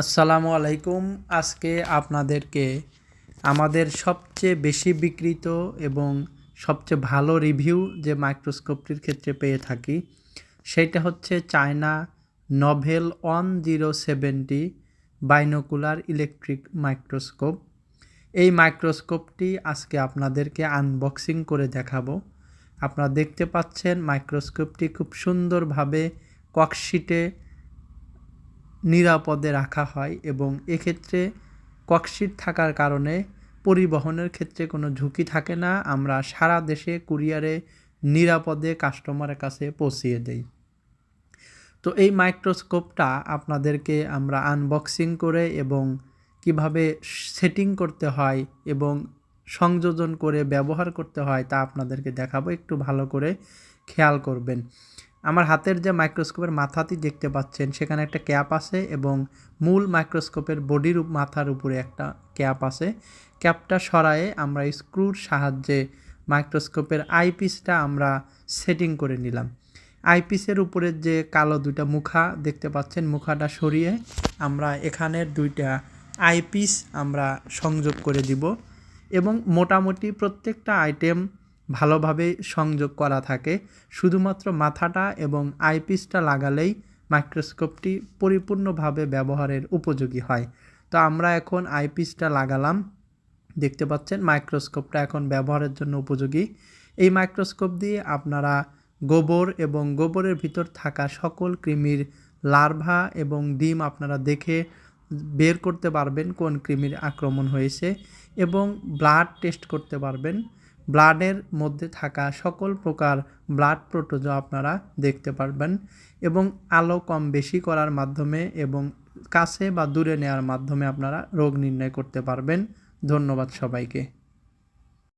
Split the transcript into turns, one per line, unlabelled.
আসসালামু আলাইকুম। আজকে আপনাদেরকে আমাদের সবচেয়ে বেশি বিক্রিত এবং সবচেয়ে ভালো রিভিউ যে মাইক্রোস্কোপটির ক্ষেত্রে পেয়ে থাকি, সেটা হচ্ছে China novel one zero seventy binocular electric microscope. এই মাইক্রোস্কোপটি আজকে আপনাদেরকে আনবক্সিং করে দেখাবো। আপনারা দেখতে পাচ্ছেন মাইক্রোস্কোপটি খুব সুন্দরভাবে ককশিটে নিরাপদে রাখা হয় এবং এক্ষেত্রে ককশিট থাকার কারণে পরিবহনের ক্ষেত্রে কোনো ঝুঁকি থাকে না। আমরা সারা দেশে কুরিয়ারে নিরাপদে কাস্টমারের কাছে পৌঁছিয়ে দেই। তো এই মাইক্রোস্কোপটা আপনাদেরকে আমরা আনবক্সিং করে এবং কীভাবে সেটিং করতে হয় এবং সংযোজন করে ব্যবহার করতে হয় তা আপনাদেরকে দেখাবো। একটু ভালো করে খেয়াল করবেন। আমার হাতের যে মাইক্রোস্কোপের মাথাটি দেখতে পাচ্ছেন, সেখানে একটা ক্যাপ আছে এবং মূল মাইক্রোস্কোপের বডির মাথার উপরে একটা ক্যাপ আছে। ক্যাপটা সরায়ে আমরা স্ক্রুর সাহায্যে মাইক্রোস্কোপের আইপিসটা আমরা সেটিং করে নিলাম। আইপিসের উপরের যে কালো দুইটা মুখা দেখতে পাচ্ছেন, মুখাটা সরিয়ে আমরা এখানের দুইটা আইপিস আমরা সংযোগ করে দিব এবং মোটামুটি প্রত্যেকটা আইটেম ভালোভাবে সংযোগ করা থাকে। শুধুমাত্র মাথাটা এবং আইপিসটা লাগালেই মাইক্রোস্কোপটি পরিপূর্ণভাবে ব্যবহারের উপযোগী হয়। তো আমরা এখন আইপিসটা লাগালাম। দেখতে পাচ্ছেন মাইক্রোস্কোপটা এখন ব্যবহারের জন্য উপযোগী। এই মাইক্রোস্কোপ দিয়ে আপনারা গোবর এবং গোবরের ভিতর থাকা সকল কৃমির লার্ভা এবং ডিম আপনারা দেখে বের করতে পারবেন কোন কৃমির আক্রমণ হয়েছে এবং ব্লাড টেস্ট করতে পারবেন। ব্লাডের মধ্যে থাকা সকল প্রকার ব্লাড প্রোটোজ আপনারা দেখতে পারবেন এবং আলো কম বেশি করার মাধ্যমে এবং কাছে বা দূরে নেওয়ার মাধ্যমে আপনারা রোগ নির্ণয় করতে পারবেন। ধন্যবাদ সবাইকে।